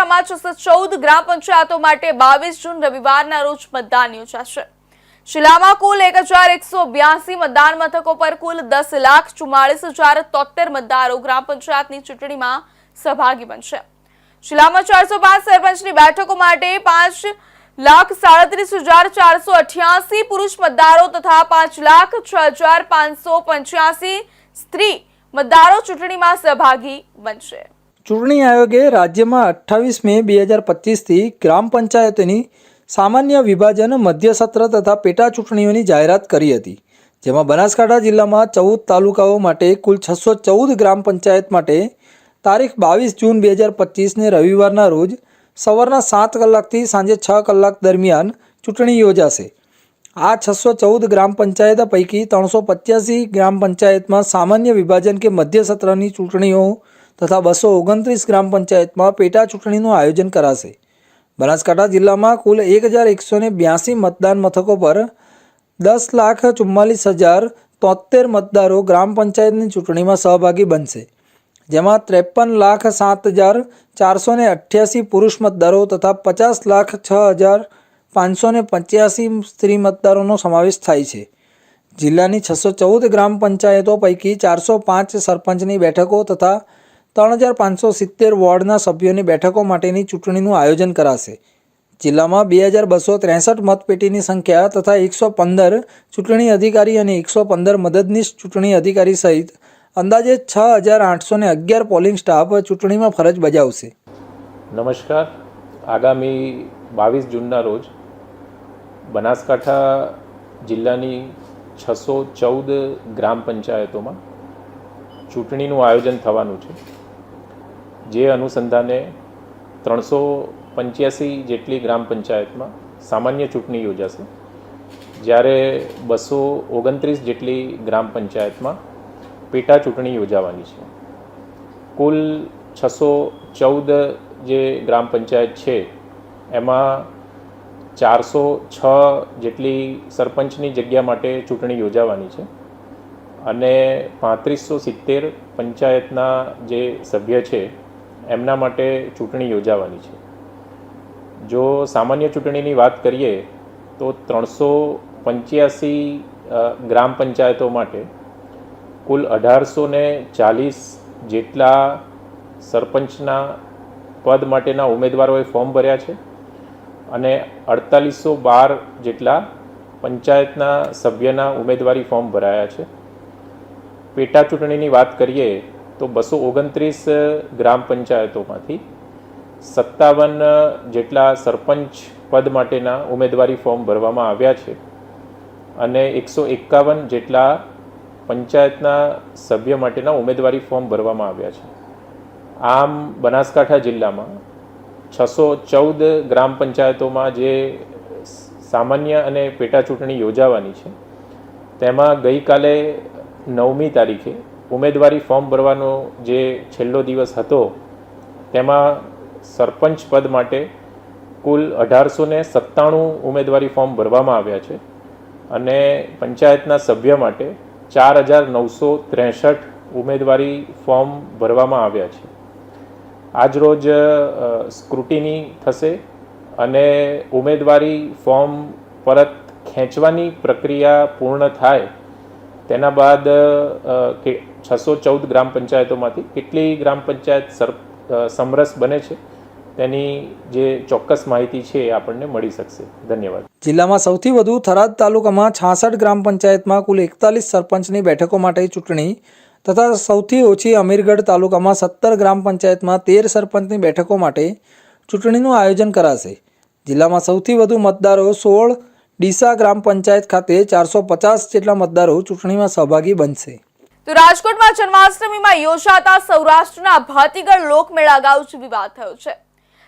બનાસકાંઠામાં છસો ચૌદ ગ્રામ પંચાયતો માટે બાવીસ જૂન રવિવારના રોજ મતદાન યોજાશે. જિલ્લામાં કુલ એક મતદાન મથકો પર કુલ દસ લાખ ચુમ્માળીસ હજાર તોતેર મતદારો ગ્રામ પંચાયતની ચૂંટણીમાં સહભાગી બનશે. જિલ્લામાં ચારસો પાંચ સરપંચની બેઠકો માટે પાંચ લાખ સાડત્રીસ હજાર ચારસો અઠ્યાસી પુરુષ મતદારો તથા પાંચ લાખ છ હજાર પાંચસો પંચ્યાસી સ્ત્રી મતદારો ચૂંટણીમાં સહભાગી બનશે. ચૂંટણી આયોગે રાજ્યમાં અઠ્ઠાવીસ મે બે હજાર પચીસથી ગ્રામ પંચાયતોની સામાન્ય વિભાજન મધ્ય સત્ર તથા પેટા ચૂંટણીઓની જાહેરાત કરી હતી, જેમાં બનાસકાંઠા જિલ્લામાં ચૌદ તાલુકાઓ માટે કુલ છસો ચૌદ ગ્રામ પંચાયત માટે તારીખ બાવીસ જૂન બે હજાર પચીસને રવિવારના રોજ સવારના સાત કલાકથી સાંજે છ કલાક દરમિયાન ચૂંટણી યોજાશે. આ છસો ચૌદ ગ્રામ પંચાયત પૈકી ત્રણસો પચ્યાસી ગ્રામ પંચાયતમાં સામાન્ય વિભાજન કે મધ્ય સત્રની ચૂંટણીઓ તથા બસો ઓગણત્રીસ ગ્રામ પંચાયતમાં પેટા ચૂંટણીનું આયોજન કરાશે. બનાસકાંઠા જિલ્લામાં કુલ એક હજાર એકસો ને બ્યાસી મતદાન મથકો પર દસ લાખ ચુમ્માલીસ હજાર તોતેર મતદારો ગ્રામ પંચાયતની ચૂંટણીમાં સહભાગી બનશે, જેમાં ત્રેપન લાખ સાત હજાર ચારસો ને અઠ્યાસી પુરુષ મતદારો તથા પચાસ લાખ છ હજાર પાંચસો ને પંચ્યાસી સ્ત્રી મતદારોનો સમાવેશ થાય છે. જિલ્લાની છસો ચૌદ ગ્રામ પંચાયતો પૈકી ચારસો પાંચ સરપંચની બેઠકો તથા ત્રણ હજાર પાંચસો સિત્તેર વોર્ડના સભ્યોની બેઠકો માટેની ચૂંટણીનું આયોજન કરાશે. જિલ્લામાં બે હજાર બસો ત્રેસઠ મતપેટીની સંખ્યા તથા એકસો પંદર ચૂંટણી અધિકારી અને એકસો પંદર મદદનીશ ચૂંટણી અધિકારી સહિત અંદાજે છ હજાર આઠસો ને અગિયાર પોલિંગ સ્ટાફ ચૂંટણીમાં ફરજ બજાવશે. નમસ્કાર. આગામી બાવીસ જૂનના રોજ બનાસકાંઠા જિલ્લાની છસો ચૌદ ગ્રામ પંચાયતોમાં ચૂંટણીનું આયોજન થવાનું છે. જે અનુસંધાને ત્રણસો પંચ્યાસી જેટલી ગ્રામ પંચાયતમાં સામાન્ય ચૂંટણી યોજાશે, જ્યારે બસો ઓગણત્રીસ જેટલી ગ્રામ પંચાયતમાં પેટા ચૂંટણી યોજાવાની છે. કુલ છસો ચૌદ જે ગ્રામ પંચાયત છે, એમાં ચારસો છ જેટલી સરપંચની જગ્યા માટે ચૂંટણી યોજાવાની છે અને પાંત્રીસો સિત્તેર પંચાયતના જે સભ્ય છે એમના માટે ચૂંટણી યોજાવાની છે. જો સામાન્ય ચૂંટણીની વાત કરીએ, તો ત્રણસો પંચ્યાસી ગ્રામ પંચાયતો માટે કુલ અઢારસો ને ચાલીસ જેટલા સરપંચના પદ માટેના ઉમેદવારોએ ફોર્મ ભર્યા છે અને અડતાલીસો બાર જેટલા પંચાયતના સભ્યના ઉમેદવારી ફોર્મ ભરાયા છે. પેટા ચૂંટણીની વાત કરીએ તો બસો ઓગણત્રીસ ગ્રામ પંચાયતોમાંથી સત્તાવન જેટલા સરપંચ પદ માટેના ઉમેદવારી ફોર્મ ભરવામાં આવ્યા છે અને એકસો એકાવન જેટલા પંચાયતના સભ્ય માટેના ઉમેદવારી ફોર્મ ભરવામાં આવ્યા છે. આમ બનાસકાંઠા જિલ્લામાં છસો ચૌદ ગ્રામ પંચાયતોમાં જે સામાન્ય અને પેટા ચૂંટણી યોજાવાની છે, તેમાં ગઈકાલે નવમી તારીખે ઉમેદવારી ફોર્મ ભરવાનો જે છેલ્લો દિવસ હતો, તેમાં સરપંચ પદ માટે કુલ અઢારસો ને સત્તાણું ઉમેદવારી ફોર્મ ભરવામાં આવ્યા છે અને પંચાયતના સભ્ય માટે ચાર હજાર નવસો ત્રેસઠ ઉમેદવારી ફોર્મ ભરવામાં આવ્યા છે. આજરોજ સ્ક્રુટિની થશે અને ઉમેદવારી ફોર્મ પરત ખેંચવાની પ્રક્રિયા પૂર્ણ થાય, તેના બાદ છસો ચૌદ ગ્રામ પંચાયતોમાંથી કેટલી ગ્રામ પંચાયત સર સમરસ બને છે, તેની જે ચોક્કસ માહિતી છે એ આપણને મળી શકશે. ધન્યવાદ. જિલ્લામાં સૌથી વધુ થરાદ તાલુકામાં છાસઠ ગ્રામ પંચાયતમાં કુલ એકતાલીસ સરપંચની બેઠકો માટે ચૂંટણી તથા સૌથી ઓછી અમીરગઢ તાલુકામાં સત્તર ગ્રામ પંચાયતમાં તેર સરપંચની બેઠકો માટે ચૂંટણીનું આયોજન કરાશે. જિલ્લામાં સૌથી વધુ મતદારો સોળ ડીસા ગ્રામ પંચાયત ખાતે ચારસો પચાસ જેટલા મતદારો ચૂંટણીમાં સહભાગી બનશે. તો રાજકોટમાં જન્માષ્ટમીમાં યોજાતા સૌરાષ્ટ્રના ભાતીગળ લોકમેળા અગાઉ જ વિવાદ થયો છે.